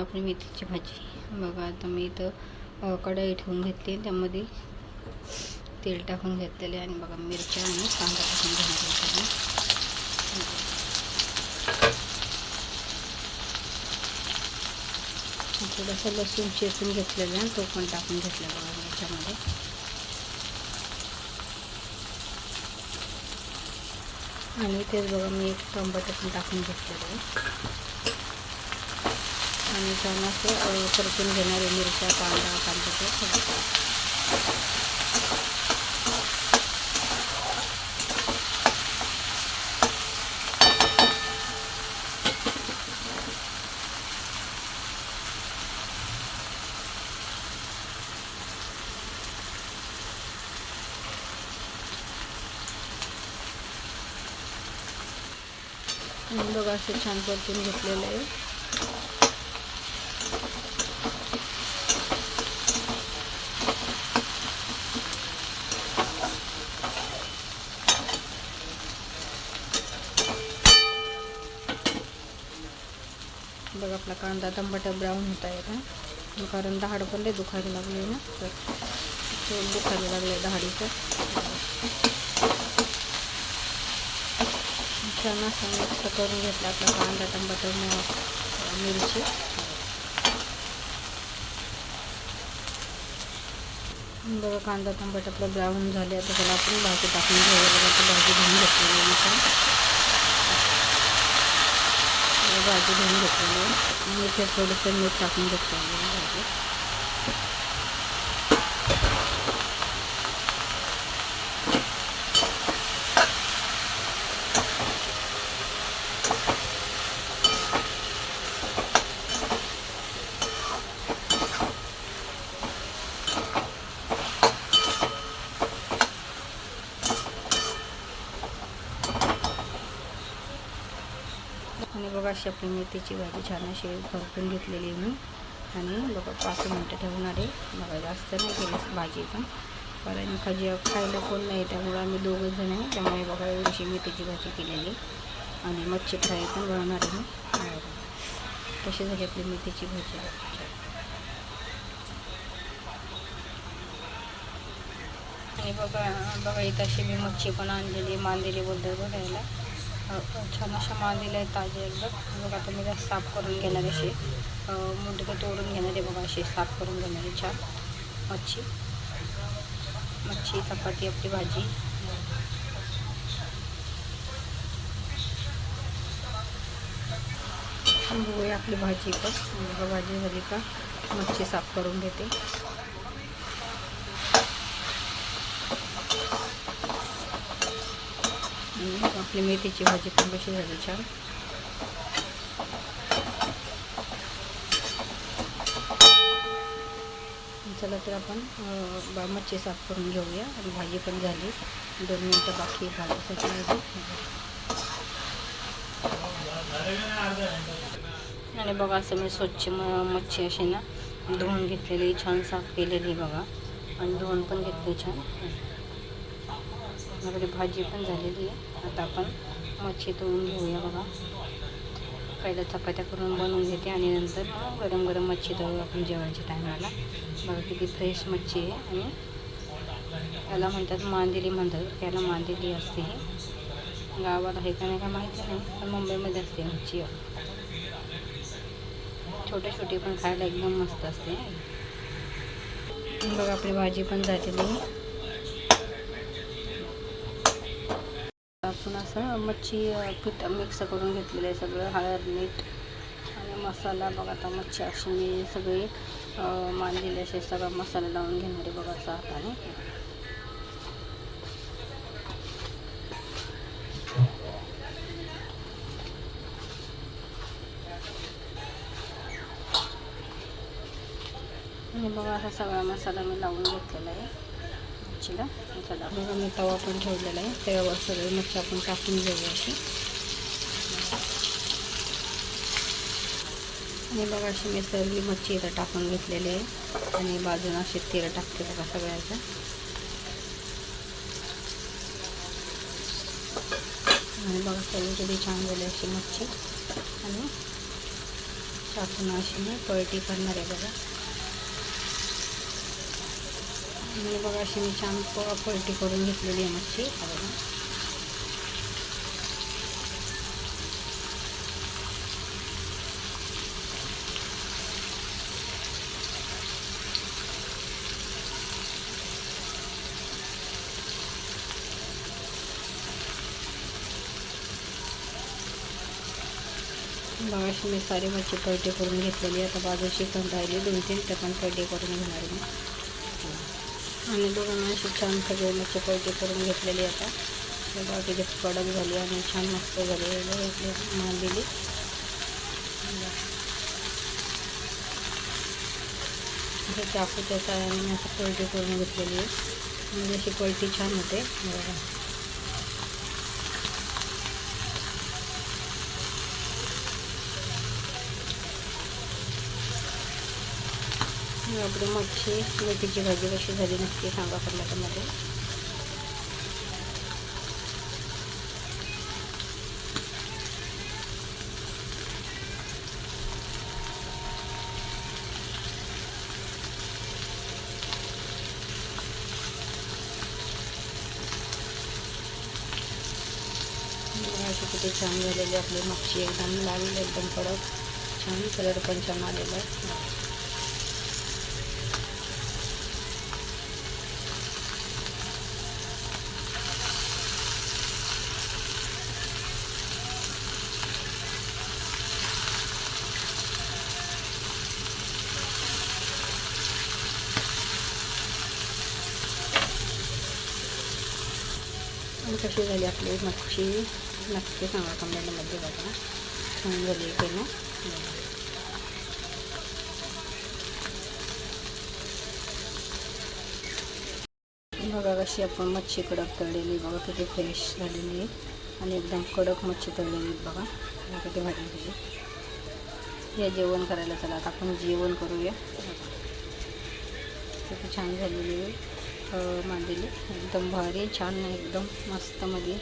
आपली मेथीची भाजी. बघा आता मी इथं कढाई कढई ठेवून घेतली. त्यामध्ये तेल टाकून घेतलेले आणि बघा मिरच्या आणि कांदा टाकून घेणार आहे थोडासा लसूण चेचून घेतलेला आहे तो पण टाकून घेतला बघा मिरच्यामध्ये. आणि तेच बघा मी एक टोमॅटो पण टाकून घेतलेलं आहे. आणि छान परतून घेणारे मिरच्या कांदा कांद्याचे सगळं. बघा असं छान परतून घेतलेलं आहे. बघा आपला कांदा टमाटर ब्राऊन होत आहे का? कारण दहाड पण लय दुखायला लागले ना. तर दुखायला लागले दहाडीचं. छान असं मिक्स करून घेतला आपला कांदा टमाटर मिरची. बघा कांदा टमाटर आपलं ब्राऊन झाले. आता त्याला आपण भाजी टाकून घेऊया भाजी घेऊन घेतलेली आहे भाजी धुवून घेतलेली आहे. आणि इथे थोडंसं मीठ टाकून घेतलेलं आहे. भाजी आणि बघा अशी आपली मेथीची भाजी छान अशी भरपून घेतलेली आहे मी. आणि बघा पाच मिनटं ठेवणार आहे. बघा जास्त नाही केली भाजी पण. कारण खाजी खायला कोण नाही त्यामुळे आम्ही दोघं जण आहे. त्यामुळे बघा एवढीशी मेथीची भाजी केलेली आणि मच्छी फ्राय पण बनवणार आहे मी. कशी झाली आपली मेथीची भाजी? आणि बघा बघा इथं अशी मी मच्छी पण आणलेली मांदेली बोलतात बघायला. छान अशा मांदेल्या आहेत ताजे एकदम. बघा आता मी त्या साफ करून घेणार असे मुंडके तोडून घेणार आहे बघा असे साफ करून घेणार आहे छान. मच्छी. मच्छी चपाती आपली भाजी. आपली भाजी पण. भाजी झाली का? मच्छी साफ करून घेते आणि आपली मेथीची भाजी पण कशी झाली छान. चला तर आपण बा- मच्छी साफ करून घेऊया. आणि भाजी पण झाली. दोन मिनटं बाकी भाजीसाठी आणि बघा असं मी स्वच्छ म मच्छी अशी ना धुवून घेतलेली छान साफ केलेली बघा. आणि धुवून पण घेतली छान. माझ्याकडे भाजी पण झालेली आहे. आता आपण मच्छी तळून घेऊया बघा. पहिल्या चपात्या करून बनवून घेते आणि नंतर गरम गरम मच्छी तळू आपण जेवायच्या टायमाला. बघा किती फ्रेश मच्छी आहे आणि याला म्हणतात मांदेली म्हणतात. त्याला मांदेली असते ही. गावाला आहे का नाही का माहिती नाही पण मुंबईमध्ये असते मच्छी. छोटे छोटे पण खायला एकदम मस्त असते. बघा आपली भाजी पण झालेली. लसूण असं मच्छी पीठ मिक्स करून घेतलेलं आहे सगळं हळद मीठ आणि मसाला बघा आता मच्छी अशी मी सगळी मांडलेली मांडलेले असे सगळा मसाला लावून घेणारे बघा असं हाताने. आणि बघा असा सगळा मसाला मी लावून घेतलेला आहे. मच्छीला चला. बघा मी तवा पण ठेवलेला आहे. त्यावर सगळे मच्छी आपण टाकून घेऊया अशी. आणि बघा अशी मी सगळी मच्छी इथं टाकून घेतलेली आहे. आणि बाजूनं अशी तेल टाकते बघा सगळ्याचं. आणि बघा सर्व किती छान झाली अशी मच्छी. आणि टाकून अशी मी पळटी करणार आहे बघा. आणि बघा अशी मी छान प- पलटी करून घेतलेली आहे मच्छी. बघा. बघा अशी मी सारी मच्छी पलटी करून घेतलेली आहे. आता बाजूची पण राहिली दोन तीन त्या पण पलटी करून घेणार मी. आणि दोघांना अशी छान सगळे मच्छी पलटी करून घेतलेली आहे आता. बाकीचे कडक झाली आणि छान मस्त झाली. मांडलेली. असं चाकूच्या साहाय्याने मी असं पलटी करून घेतलेली आहे. म्हणजे अशी पलटी छान होते. बघा. आणि आपली मच्छी मेथीची भाजी कशी झाली नक्की सांगा कर्नाटकमध्ये अशी किती छान झालेली आपली मच्छी एकदम लाल एकदम कडक छान कलर पण छान आलेला आहे. आणि कशी झाली आपली मच्छी? नक्की सांगा कमेंटमध्ये बघा. छान झाली की ना. बघा कशी आपण मच्छी कडक तळलेली बघा किती फ्रेश झालेली आहे. आणि एकदम कडक मच्छी तळलेली बघा. किती भाजी झाली या जेवण करायला चला. आता आपण जेवण करूया. किती छान झालेली आहे. मांडलेली एकदम भारी छान एकदम मस्तमध्ये